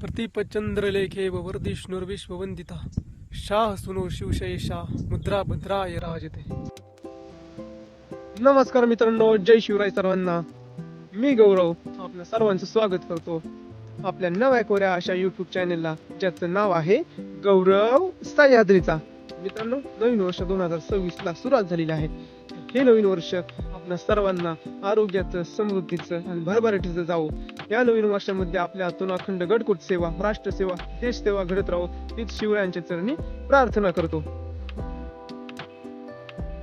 प्रतिपचंद्रलेखे ववर्धिष्णुर्विश्ववंदिता शाह सुनो शिवशयेशा मुद्रा भद्राय राजते। नमस्कार मित्रांनो जय शिवराय सर्वांना. मी गौरव आपल्या सर्वांचं स्वागत करतो आपल्या नव्या कोऱ्या अशा युट्यूब चॅनेलला ज्याचं नाव आहे गौरव सह्याद्रीचा. मित्रांनो नवीन वर्ष दोन हजार सव्वीस ला सुरुवात झालेली आहे. हे नवीन वर्ष आपल्या सर्वांना आरोग्याचं समृद्धीचं आणि भरभराटीचं जावं. या नवीन वर्षामध्ये आपल्या हातून अखंड गडकुट सेवा राष्ट्रसेवा देशसेवा घडत राहो तीच शिवरायांच्या चरणी प्रार्थना करतो.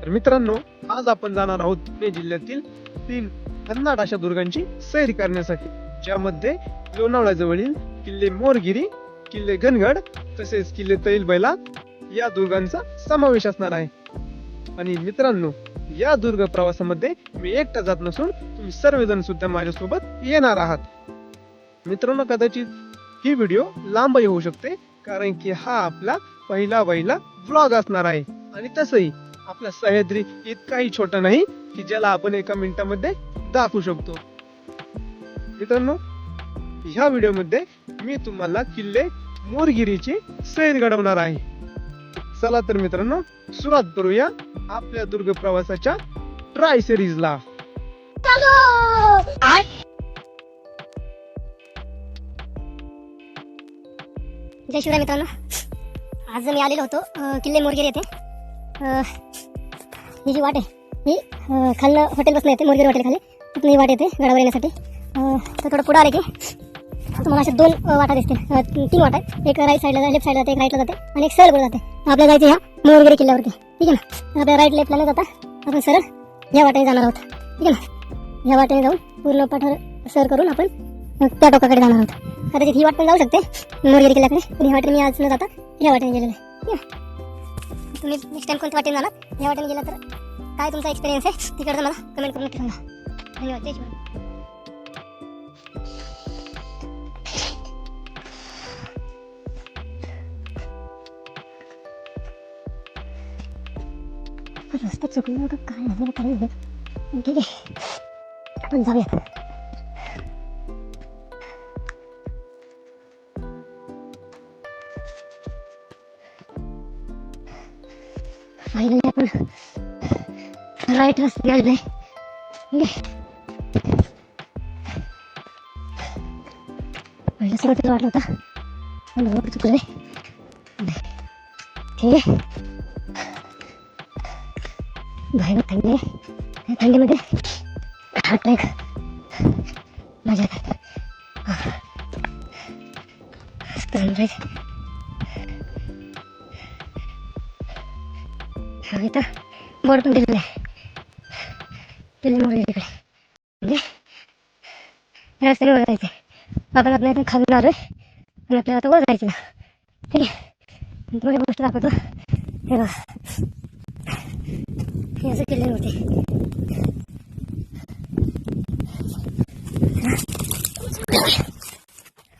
तर मित्रांनो आज आपण जाणार आहोत पुणे जिल्ह्यातील तीन भन्नाट अशा दुर्गांची सैर करण्यासाठी ज्यामध्ये लोणावळ्याजवळील किल्ले मोरगिरी किल्ले घनगड तसेच किल्ले तैलबैला या दुर्गांचा समावेश असणार आहे. आणि मित्रांनो या दुर्ग प्रवासामध्ये मी एकटा जात नसून तुम्ही सर्वजण सुद्धा माझ्यासोबत येणार आहात. मित्रांनो कदाचित ही व्हिडिओ लांबही होऊ शकते कारण की हा आपला पहिला वहिला व्लॉग असणार आहे. आणि तसंही आपला सह्याद्री इतकाही छोटा नाही की ज्याला आपण एका मिनिटामध्ये दाखवू शकतो. मित्रांनो ह्या व्हिडिओमध्ये मी तुम्हाला किल्ले मोरगिरीची सैर घडवणार आहे. चला तर मित्रांनो सुरुवात करूया. आपल्या दुर्ग प्रवासाच्या ट्राय सिरीजला. जय शिवराय मित्रांनो. आज मी आलेलो होतो अं, किल्ले मोरगेरी येथे. अं, ही जी वाट आहे ही अं, खालनं हॉटेल बसणं येते मोरगेरी हॉटेल खाली. तिथून ही वाट येते गडावर येण्यासाठी. अं, तर थोडं पुढं आले की तुम्हाला अशा दोन अं, वाटा दिसतील. अं, तीन वाटा आहेत. एक राईट साईडला लेफ्ट साईडला जाते एक राईटला जाते आणि एक सरळ पुढे जाते. आपल्याला जायचं ह्या मोरगेरी किल्ल्यावरती. ठीक आहे ना? आता आपल्या राईट लेफ्टला न जाता. आपण सरळ या वाटेने जाणार आहोत. ठीक आहे ना? या वाटेने जाऊन पूर्ण पाठवर सर करून आपण त्या टोकाकडे जाणार आहोत. कदाचित ही वाट पण जाऊ शकते. मोरगिरी किल्ल्याकडे पण ही वाटेने मी आज न जाता या वाटेने गेलेलं आहे. ठीक आहे? तुम्ही नेक्स्ट टाईम कोणत्या वाटेने जाणार? या वाटेने गेला तर काय तुमचा एक्सपिरियन्स आहे? तिकडचं मला कमेंट करून ठेवा धन्यवाद. जय शिवाय रस्ता चुकला होता काय झालं काय झालं ठीक आहे आपण जाऊया फायनली आपण राईट रस्ते गेलेलो आहे ठीक आहे पहिलं सगळं तिला वाटलं भयानक थंडी आहे या थंडीमध्ये हा ट्रॅक मजा येते हा इथं. बोर्ड पण दिलेलं आहे. दिल्ली मोड तिकडे म्हणजे? रस्त्याने वर जायचं आपण आपल्या इथून खाली आलोय. आणि आपल्याला आता वर जायचं ठीक आहे? तुम्हाला गोष्ट दाखवतो. हे बघा. हे असं केलेलं होते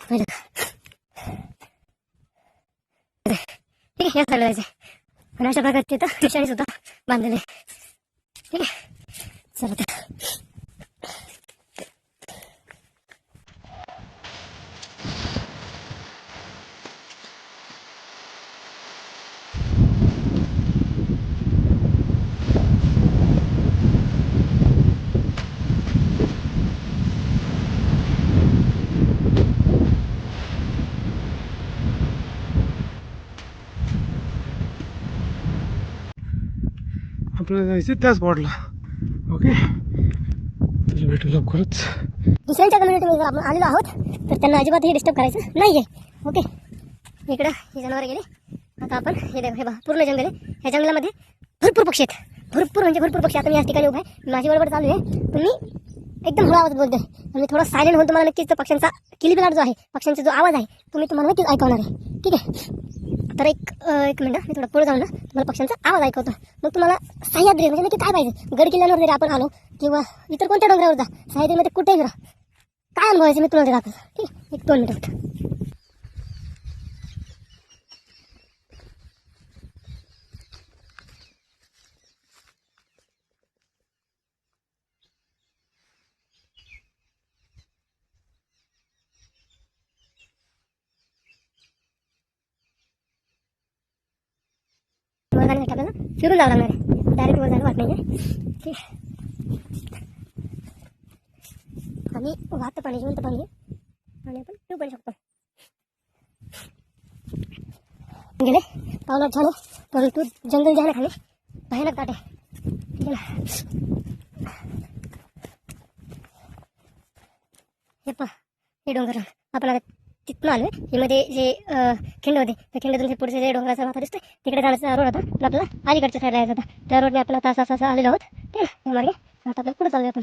ठीक आहे या साईडला आणि अशा प्रकारचे तर विषाणीसुद्धा बांधलेले ठीक आहे. चला तर आपल्याला जायचं त्याच स्पॉटला ओके तुला भेटू लवकरच. दुसऱ्यांच्या कम्युनिटीमध्ये आपण आलेलो आहोत तर त्यांना अजिबात हे डिस्टर्ब करायचं नाही आहे ओके इकडं ही जनावर गेले. आता आपण हे हे बघा पूर्ण जंगल आहे. ह्या जंगलामध्ये भरपूर पक्षी आहेत. भरपूर म्हणजे भरपूर पक्षी. आता मी याच ठिकाणी उभा आहे. माझी बरोबर चालू आहे. पण मी एकदम हळू आवाज बोलतोय. म्हणजे आणि थोडा सायलेंट होऊन तुम्हाला नक्कीच पक्ष्यांचा किलबिलाट जो आहे पक्ष्यांचा जो आवाज आहे तुम्ही तुम्हाला नक्कीच ऐकवणार आहे. ठीक आहे? तर एक एक मिनिट मी थोडं पुढे जाऊन ना तुम्हाला पक्ष्यांचा आवाज ऐकवतो. मग तुम्हाला सह्याद्री म्हणजे नक्की काय पाहिजे? गड किल्ल्यांवर जरी आपण आलो किंवा इतर कोणत्या डोंगरावर जा सह्याद्रीमध्ये कुठेही फिरा. काय अनुभवायचं मी तुम्हाला ते दाखवतो ठीक? आहे एक दोन मिनिट पुढे जाण्यासाठी आपल्याला. फिरून जावं लागणार आहे. डायरेक्ट वर जायला वाट नाही ठीक. आणि वाहतं पाणी जिवंत पाणी आणि आपण पिऊ पण शकतो. गेले. पावलात झाले परंतु जंगल जे खाली. भयानक दाट आहे. हे पा हे डोंगर. आपल्याला तिथून आलोय हे मध्ये जे खिंड होते त्या खिंडीतून ते पुढचे जे डोंगराचा माथा दिसतोय तिकडे जाण्याचा रोड होता. पण आपल्याला अलीकडच्या साईडला यायचा होता. त्या रोडने आपल्याला तास असा असं आलेलो आहोत. ठीक आहे या मार्गे. आता आपल्याला पुढे चालूया आपण.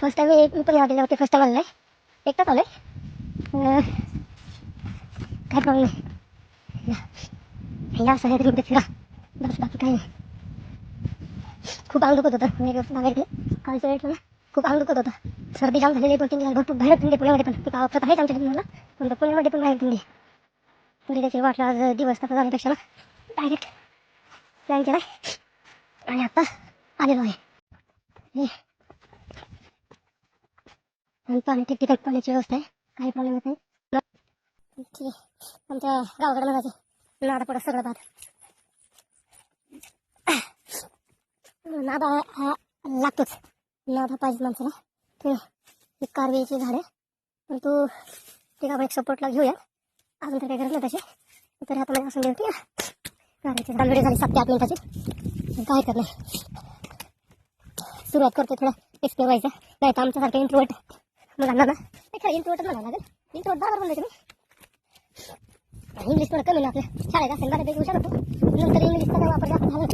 फर्स्ट टाइम मी पण या होते. फर्स्ट टाइम आलेला आहे. एकटाच आलोय अं, काय प्रॉब्लेम नाही. या. सह्याद्रीमध्ये फिरा. बस बाकी काही नाही. खूप अंग होत होतं. मी सांगायचं कालच्या वेळेस ना. खूप अंग दुखत होता. सर्दी जाम झालेली पण तीन भरपूर बाहेर थंडी पुण्यामध्ये पण गावात आहेच आमच्या मुलांना पण पुण्यामध्ये पण बाहेर थंडी पुढे त्याची वाटलं आज दिवस तसं जाण्यापेक्षा ना. डायरेक्ट प्लॅन केला आणि आत्ता आलेलो आहे. हे. आणि पाणी ठिकठिकाणी पाण्याची व्यवस्था आहे. काही प्रॉब्लेम येत नाही. आमच्या गावाकडे जायचे नादा पडत सगळं बाद. नादा हा लागतोच. लाभा पाहिजे माणसाला. ते एक कारवेची झाड आहे तू ते आपण एक सपोर्टला घेऊया अजून तर काय गरज नाही तशी तर आता मला असं घेऊ कारवीची झाड झाली सात ते आठ मिनिटाची. काय हरकत सुरुवात करतो थोडा एक्सप्लोर व्हायचा. नाही तर आमच्यासारखं इंट्रोवर्ट मुलांना ना नाही खरं इंट्रोवर्ट म्हणावं लागेल. इंट्रोवर्ट बरोबर म्हणजे तुम्ही. इंग्लिश थोडं कमी ना आपल्या शाळेत असेल बऱ्यापैकी हुशार होतो नंतर इंग्लिशचा वापर जास्त झाला.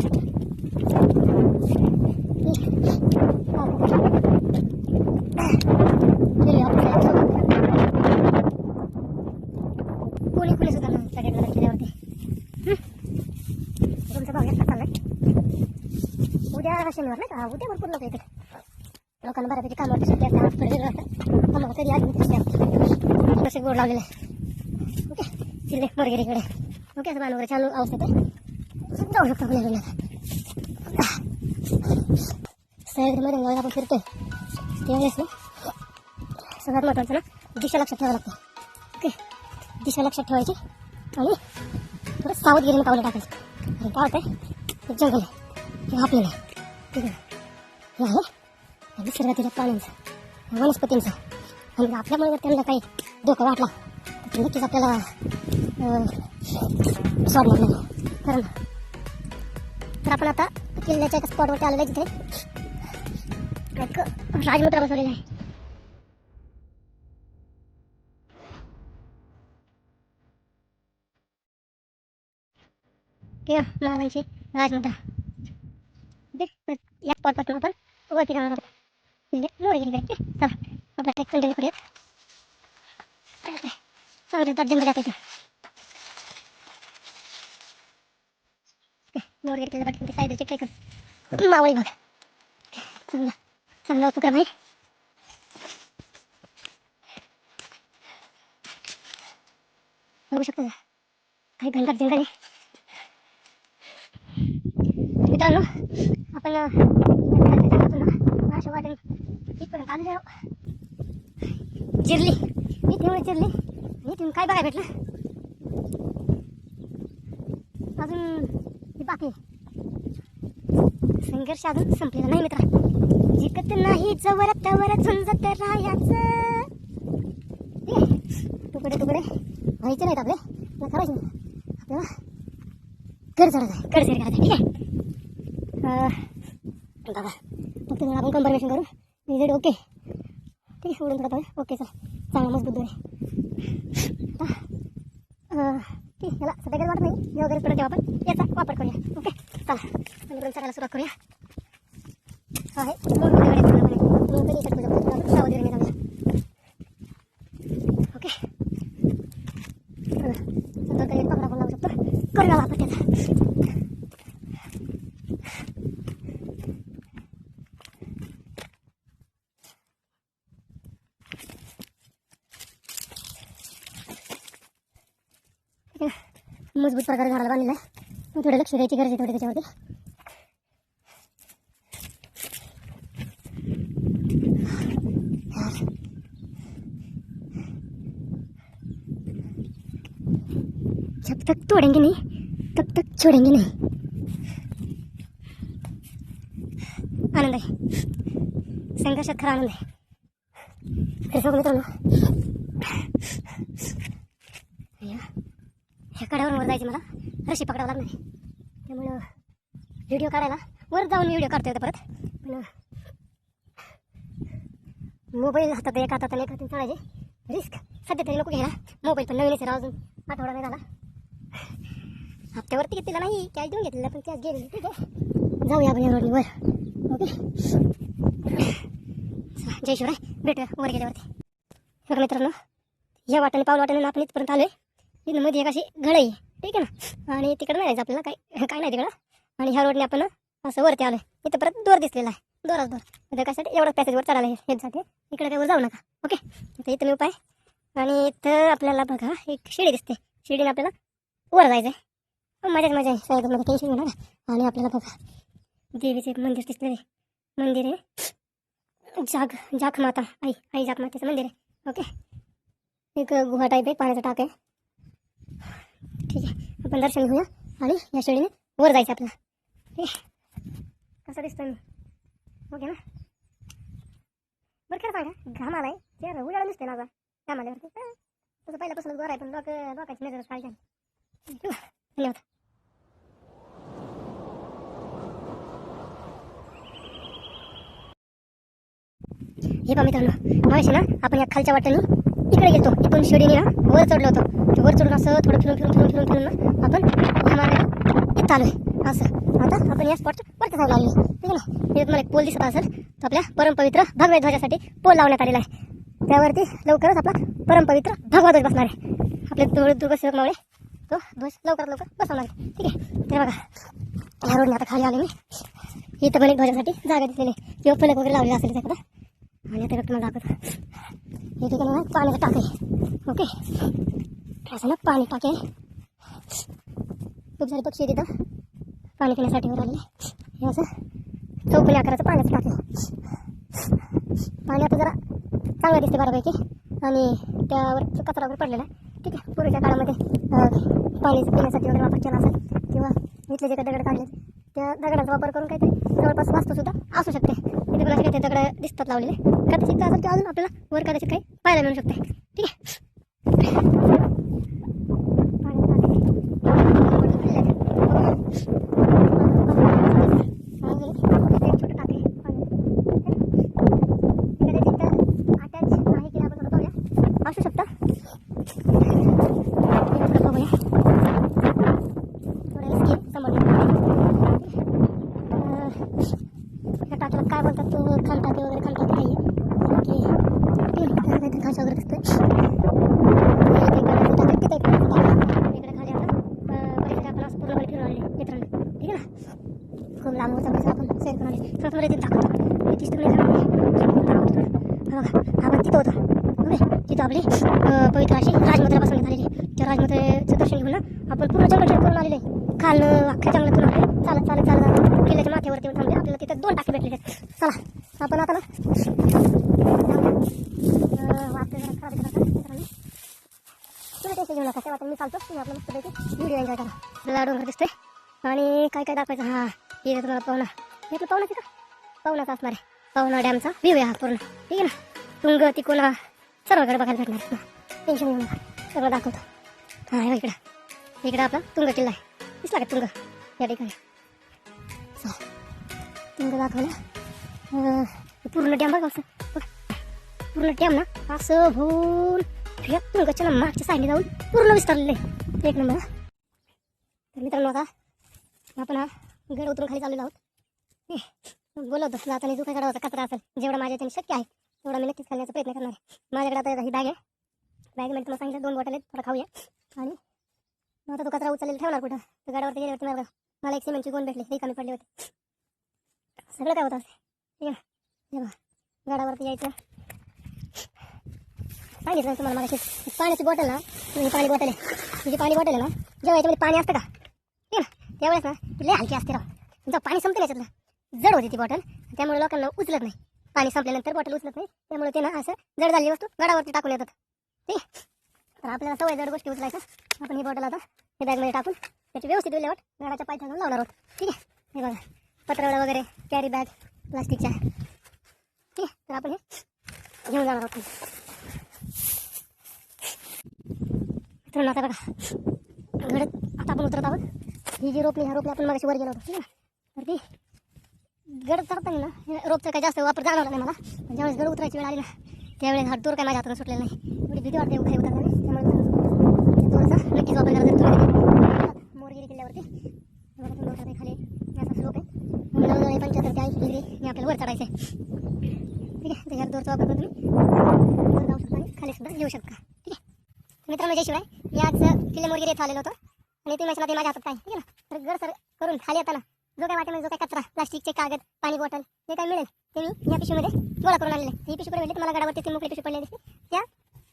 कोणी कोणी सुद्धा ना सगळ्यांना केल्यावरती तुमचा भाव एकटा चाललाय उद्या शनिवार नाही का उद्या भरपूर लोक येतात लोकांना बऱ्यापैकी कामावरती सुट्टी असते आज थोडे वेगळं असतं आम्हाला तरी आधी सुट्टी असते गोड लावलेले ओके किल्ले मोरगिरीकडे ओके असं बाण वगैरे छान अवस्थेत आहे जाऊ शकतो आपण इकडनं सह्याद्रीमध्ये गंगाला आपण फिरतोय त्यावेळेस ना सगळ्यात महत्त्वाचं ना दिशा लक्षात ठेवावं लागतं ओके दिशा लक्षात ठेवायची आणि थोडं सावधगिरीने पावलं टाकायचं आणि काय होतं जंगल आहे हे आपलेलं आहे ठीक आहे हे आहे निसर्गातील प्राण्यांचं वनस्पतींचं आणि आपल्यामुळे जर त्यांना काही धोका वाटला तर नक्कीच आपल्याला अं, सोडणार नाही कारण तर आपण आता किल्ल्याच्या एका स्पॉटवरती आलेलं आहे जिथे राजमुद्रा बसवलेला आहे किंवा महाबाईची राजमुद्रा देख या स्पॉटपासून आपण वरती जाणार आहोत किल्ले मोरे गेले चला आपला ट्रेक कंटिन्यू करूयात चांगले तर जंगल जाते मोरगेट केलं पाठी साईडचे ट्रेक मावळी बघ चांगला उपक्रम आहे बघू शकता का? काही घनदाट जंगल आहे मित्रांनो आपण अशा वाटेने इथपर्यंत जिरली इथे एवढी जिरली काय बघायला भेटलं अजून बाकी संघर्ष अजून संपलेला नाही मित्रा. जिकत नाही जवळ तवर झुंजत राहायचं. ठीक आहे? तुकडे तुकडे. व्हायचे नाहीत आपले. आपल्याला करायचे नाही. आपल्याला कर चढायचं आहे कर सेर करायचं ठीक आहे? दादा फक्त आपण कन्फर्मेशन करू रिझल्ट ओके ठीक आहे उडून थोडं ओके चला. चांगला मजबूत दोन आहे याला सध्या गरज वाटत नाही. मी वगैरे करून देऊ आपण याचा वापर करूया. ओके चला म्हणजे आपण चढायला सुरुवात करूया. हा आहे दोन गाड्या दोन मोठमोठे इकडे तुझ्या बाजूला आपण सावधगिरीने जाऊया ओके चला नंतर काही पकडा पण लावू शकतो करूया वापर त्याचा मजबूत प्रकारे झाडाला बांधलेला आहे पण थोडं लक्ष द्यायची गरज आहे थोडी त्याच्यावरती जब तक तोड़ेंगे नहीं तब तक छोड़ेंगे नहीं आनंद आहे संघर्षात खरा आनंद आहे तर बघ मित्रांनो या ह्या कड्यावरून वर जायचं मला. रशी पकडावं लागणार आहे. त्यामुळं व्हिडिओ काढायला वर जाऊन व्हिडिओ काढता येतो परत. पण मोबाईल हातात एक हातात एका एक चढायचे रिस्क सध्या तरी नको घ्यायला. मोबाईल पण नवीन आहे राव अजून. आठवडा नाही झाला. हप्त्यावरती घेतलेला नाही. कॅश देऊन घेतलेला पण कॅश गेलेली. ठीक आहे. जाऊया आपण या ओके चला, जय शिवराय. भेटूया वर गेल्यावरती. मित्रांनो या वाट्याने पाऊल वाट्याने आपण इथपर्यंत आलोय. इथं मध्ये एक अशी घड आहे. ठीक आहे ना? आणि तिकडं नाही जायचं आपल्याला काय काय नाही तिकडं. आणि ह्या रोडने आपण असं वरती आलो इथं परत दोर दिसलेला आहे. दोराच दोर. म्हणजे कशासाठी? एवढंच पॅसेजवर चढायला हेच जाते इकडे काय वर जाऊ नका. ओके? तर इथं मी उपाय आणि इथं आपल्याला बघा एक शिडी दिसते. शिडीने आपल्याला वर जायचं आहे मजाच मजा आहे. साईडमध्ये टेन्शन घेणार आणि आपल्याला बघा देवीचं एक मंदिर दिसलेलं आहे. मंदिर आहे. जाग जाख माता आई आई जाख मातेचं मंदिर आहे. ओके? एक गुहा टाईप आहे पाण्याचा टाक आहे. ठीक आहे आपण दर्शन घेऊया. आणि या शेळीने वर जायचं आपल्याला. ठीक आहे कसं दिसतोय मी? ओके ना? बरं खरं सांगा घाम आलाय ते उजाळा दिसते माझा. घाम आल्यावरती तसं पहिल्यापासूनच बरं आहे पण डॉक डॉकाची नजरच पाहिजे धन्यवाद. हे पहा मित्रांनो मगाशी ना आपण या खालच्या वाटेने इकडे गेलो इथून शिडीने ना वर चढलो होतो. वर चढून असं थोडं फिरून फिरून फिरून फिरून फिरून ना आपण ह्या मार्गाने इथं आलोय. असं. आता आपण या स्पॉटच्या परत जाऊ लागलो. ठीक आहे ना? इथे तुम्हाला एक पोल दिसत असेल. तर आपल्या परमपवित्र भगव्या ध्वजासाठी पोल लावण्यात आलेला आहे. त्यावरती लवकरच आपला परमपवित्र भगवा ध्वज बसणार आहे. आपले दुर्ग दुर्गसेवक मावळे तो ध्वज लवकरात लवकर बसवणार आहे. ठीक आहे? ते बघा. या रोडने आता खाली आलो मी. इथं पण एक ध्वजासाठी जागा दिसलेली आहे. किंवा फलक वगैरे लावलेला असेल त्याकडं आणि आता तुम्हाला दाखवतो. हे ठिकाणी ना पाण्याचं टाक आहे ओके असं ना पाणी टाके खूप सारे पक्षी आहेत तिथं पाणी पिण्यासाठी वर आलेले हे असं चौकली आकाराचं पाण्याचं टाक आहे पाणी आता जरा चांगलं दिसते बऱ्यापैकी आणि त्यावर कचरा वगैरे पडलेला आहे ठीक आहे पूर्वीच्या काळामध्ये पाणी पिण्यासाठी वगैरे वापर केला असेल किंवा इथले जे काही दगड काढले त्या दगडाचा वापर करून काहीतरी जवळपास वास्तूसुद्धा असू शकते इथे दगड दिसतात लावलेले. कदाचित असेल ते अजून आपल्याला वर कदाचित काही पाहायला मिळू शकते ठीक आहे छोटं टाके अटॅच आहे की आपण थोडं पाहूया असू शकतं थोडं बघूया थोडं रिस्की आहे समोर अं, त्या टाकीला खालपाती वगैरे खालपाती नाही आहे. काहीतरी वगैरे दिसतोय इकडे गाड्याचं टाकं, तिथे एक गाड्याचं टाकं. इकडे खाली आता अं, पलीकडे आपण असं पूर्णपणे फिरून आलेले आहे, मित्रांनो ठीक आहे ना खूप लांब होता बस आपण सैर करून आले थोडं थोडं इथे दाखवतो हे दिसतं नाही दाखवतो बघा आपण तिथं होतो बघा तिथं आपली अं, पवित्र अशी राजमुद्रा बसवण्यात आलेली आहे. त्या राजमुद्रेचं दर्शन घेऊन ना आपण पूर्ण जंगल ट्रेक करून आलेले आहे. खालनं अख्ख्या जंगलातून आले चालत चालत चालत आलो. किल्ल्याच्या माथ्यावरती येऊन थांबले आपल्याला तिथं दोन टाके भेटलेले आहेत. चला आपण आता ना अं, वाटतं जरा खराब आहे जरा मित्रांनो. तुम्ही टेन्शन घेऊ नका. तेव्हा मी चालतो तुम्ही आपलं मस्तपैकी व्हिडिओ एन्जॉय करा. आपल्याला डोंगर दिसतोय. आणि काय काय दाखवायचं? हां इथे तुम्हाला पाहुणा. हे आपलं पाहुणा का? पाहुणाचा असणार आहे. पाहुणा डॅमचा. व्ह्यू आहे हा पूर्ण. ठीक आहे ना? तुंग तिकोना सर्वकडे बघायला भेटणार टेन्शन घेऊ नका. सगळं दाखवतो. हां हे इकडं. इकडं आपला तुंग किल्ला आहे. दिसला का तुंग? या ठिकाणी. तुंग दाखवला. पूर्ण डॅम बघा असं. पूर्ण डॅम ना? असं भूल या तुंगाच्या ना मागच्या साईडने जाऊन पूर्ण विस्तारलेलं आहे. एक नंबर तर मित्रांनो आता आपण हा गड उतरून खाली चाललेलो आहोत. हे, बोलवतो जाताना जो काय गडावरचा कचरा असेल जेवढा माझ्या याच्याने शक्य आहे तेवढा मी नक्कीच खाण्याचा प्रयत्न करणार आहे. माझ्याकडे आता ही बॅग आहे. बॅगमध्ये तुम्हाला सांगितलं दोन बॉटल आहेत थोडं खाऊया. आणि मग आता तो कचरा उचललेला ठेवणार कुठं? तर गडावरती गेल्यावरती मला मला एक सिमेंटची गोन भेटली हे कमी पडले होते. सगळं काय होतं? ठीक आहे गडावरती यायचं. सांगितलं ना तुम्हाला मला पाण्याची बॉटल ना ही पाणी बॉटल आहे. तुझी पाणी बॉटल आहे ना जेव्हा याच्यामध्ये पाणी असतं का ठीक ना त्यावेळेस ना ती लय हलकी असते राव. जेव्हा पाणी संपतं ना याच्यातलं जड होती ती बॉटल त्यामुळे लोकांना उचलत नाही. पाणी संपल्यानंतर बॉटल उचलत नाही. त्यामुळे ते ना असं जड झालेली वस्तू गडावरती टाकून येतात. ठीक तर आपल्याला सवय जड गोष्टी उचलायचं. आपण ही बॉटल आता हे बॅगमध्ये टाकून त्याची व्यवस्थित विल्हेवाट गडाच्या पायथ्या लावणार आहोत. ठीक आहे? हे बघा. पत्रावळ्या वगैरे कॅरी बॅग प्लास्टिकच्या ठीक आहे? तर आपण हे घेऊन जाणार आहोत. मित्रांनो आता बघा. घडत आता आपण उतरत आहोत. ही जी रोपली ह्या रोपली आपण मगाशी वर गेलो होतो ठीक आहे. तर ती गड चढताना ना रोपचा काही जास्त वापर जाणवला नाही मला. पण ज्यावेळेस गड उतरायची वेळ आली ना त्यावेळेस हा दोर काय माझ्या हातातून सुटलेला नाही. एवढी भीती वाटते उखाई उतरताना. त्यामुळे थोडासा नक्कीच वापर करायचा तुम्ही. मोरगिरी किल्ल्यावरती. बघा खाली याचा स्लोप आहे. जवळजवळ पंच्याहत्तर ते ऐंशी डिग्री मी आपल्याला वर चढायचं आहे. ठीक आहे तर ह्या दोरचा वापर करून तुम्ही जाऊ शकता आणि खाली सुद्धा येऊ शकता. ठीक आहे. मित्रांनो जय शिवाय मी आज किल्ले मोरगिरी येथे आलेलो होतो. आणि तुम्ही म्हटलं ते माझ्या हातात काय? ठीक आहे ना? तर गड सर करून खाली येताना जो काय वाटेमध्ये जो काय कचरा प्लास्टिकचे कागद पाणी बॉटल जे काय मिळेल ते मी या पिशवीमध्ये गोळा करून आणलेले ही पिशवी मिळते? मला गडावरती ती मोकळी पिशवी पडलेली दिसते. त्या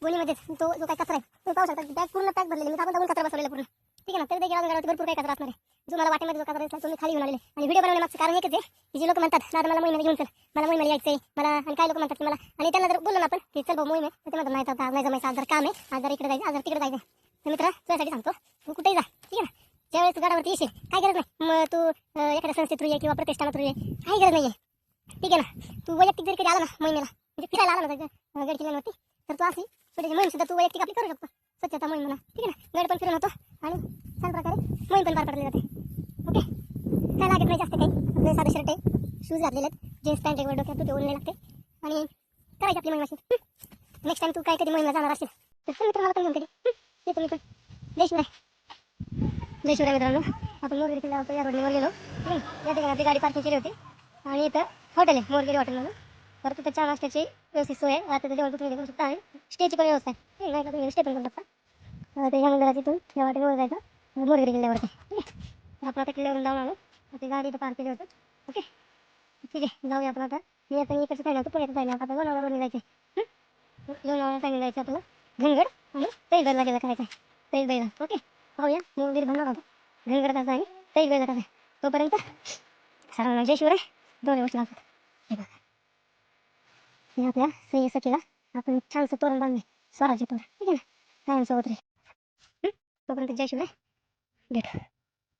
गोणीमध्ये तो जो काय कचरा आहे तो पाहू शकता. बॅग पूर्ण पॅक भरलेली मी आपण दाबून कचरा बसवलेला पूर्ण. ठीक आहे ना? तरी देखील अजून गडावरती भरपूर काही कचरा असणार आहे. जो मला वाटेमध्ये जो कचरा दिसला तो मी खाली घेऊन आलेले आणि व्हिडिओ बनवण्यामागचं कारण एकच आहे की जे लोक म्हणतात ना मला मोहिमेला घेऊन चल. मला मोहिमेला यायचंय. मला आणि काही लोक म्हणतात की मला? आणि त्यांना जर बोललो ना आपण की चल भाऊ मोहिमे तर ते म्हणतात नाही तर नाही जमायचं. आज जर काम आहे आज जर इकडे जायचं आज जर तिकडे जायचं मित्रा तुझ्यासाठी सांगतो. तू कुठेही जा ठीक आहे ना? ज्यावेळेस तू गाडावरती येशील काय गरज नाही. मग तू एखाद्या संस्थेत थ्रू ये किंवा प्रतिष्ठाना थ्रू ये काही गरज नाही आहे ठीक आहे ना? तू वैयक्तिक जरी कधी आला ना महिन्याला म्हणजे फिरायला आला ना गड किल्ल्यावरती तर तू असली म्हणजे छोटीशी मोहीम सुद्धा तू वैयक्तिक आपली करू शकतो. स्वच्छता मोहीम म्हणा ठीक आहे ना? गड पण फिरून होतो आणि छान प्रकारे मोहीम पण पार पडली जाते. ओके? काय लागत नाही जास्त काही. आपले साधे शर्ट आहे शूज घातलेले आहेत जीन्स पॅन्ट एक डोक्यात ते ओढले लागते आणि करायची आपली मोहीम अशी नेक्स्ट टाइम तू काय कधी मोहिमेला जाणार असेल तर मित्र मला पण घेऊन कधी ते तुम्ही पण जय शिवाय जय शिवराय मित्रांनो. आपण मोरगिरी किल्ला होतो या रोडवर गेलो या ठिकाणी आपली गाडी पार्किंग केली होती. आणि इथं हॉटेल आहे मोरगिरी हॉटेल म्हणून. तर तिथं चहा नाश्त्याची व्यवस्थित सोय आहे. रात्रीचं जेवण तुम्ही करू शकता आणि स्टेची पण व्यवस्था आहे. नाही तुम्ही स्टे पण करू शकता. तर या मंदिरात इथून या वाटेवर जायचं. मोरगिरी किल्ल्यावरती. आपण आता किल्ल्यावरून जाऊन आलो. ती गाडी इथं पार्क केली होती. ओके ठीक आहे जाऊया आपण आता. मी आता मी इकडचं जायला पुण्याचं जायला आता लोणावळा जायचं आहे लोणावळा जायचं आपल्याला. घनगड आणि तैल बैला गेला करायचं आहे तैल बैला ओके पाहूया मंदिर बनणार होतं घनगड जायचं आणि तैल बैला करायचं आहे तोपर्यंत सर्वांना जय शिवराय दोन गोष्टी लागतात हे बघा हे आपल्या सही सखीला आपण छानसं तोरण बांधले स्वराज्य तोरण ठीक आहे ना कायमसोबत रे तोपर्यंत जय शिवराय भेटू